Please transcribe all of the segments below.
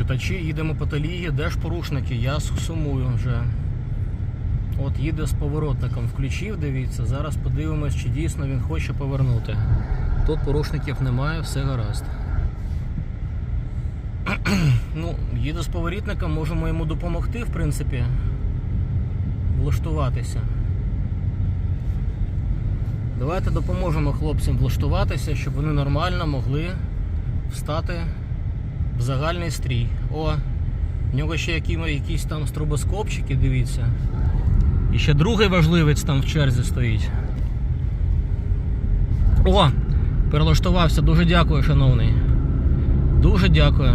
Читачі, їдемо по талії, де ж порушники? Я сумую вже. От їде з поворотником. Включив, дивіться. Зараз подивимось, чи дійсно він хоче повернути. Тут порушників немає, все гаразд. ну, їде з поворотником, можемо йому допомогти, в принципі, влаштуватися. Давайте допоможемо хлопцям влаштуватися, щоб вони нормально могли встати загальний стрій. О, в нього ще які, якісь там стробоскопчики, дивіться. І ще другий важливець там в черзі стоїть. О! Перелаштувався. Дуже дякую, шановний. Дуже дякую.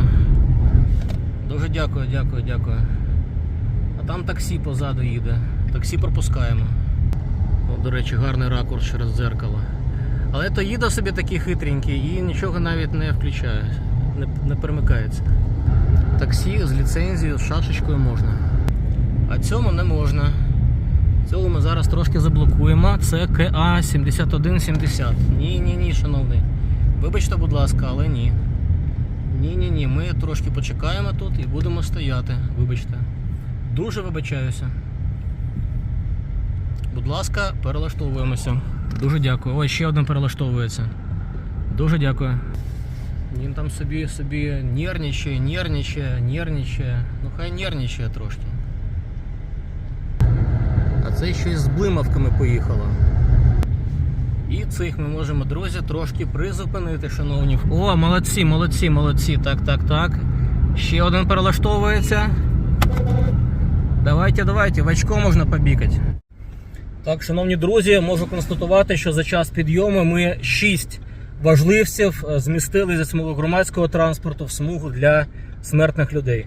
Дуже дякую, дякую, дякую. А там таксі позаду їде. Таксі пропускаємо. О, до речі, гарний ракурс через дзеркало. Але то їде собі такий хитренький і нічого навіть не включає, не, не перемикається. Таксі з ліцензією, з шашечкою можна. А цьому не можна. Цього ми зараз трошки заблокуємо. Це КА 7170. Ні, ні, ні, шановний. Вибачте, будь ласка, але ні. Ні, ні, ні. Ми трошки почекаємо тут і будемо стояти. Вибачте. Дуже вибачаюся. Будь ласка, перелаштовуємося. Дуже дякую. Ой, ще один перелаштовується. Дуже дякую. Він там собі собі нервничає, нервничає, нервничає. Ну хай нервничає трошки. А це ще й з блимавками поїхало. І цих ми можемо, друзі, трошки призупинити, шановні. О, молодці, молодці, молодці. Так, так, так. Ще один перелаштовується. Давайте, давайте, в очко можна побікати. Так, шановні друзі, можу констатувати, що за час підйому ми 6 важливців е, змістили зі смуги громадського транспорту в смугу для смертних людей.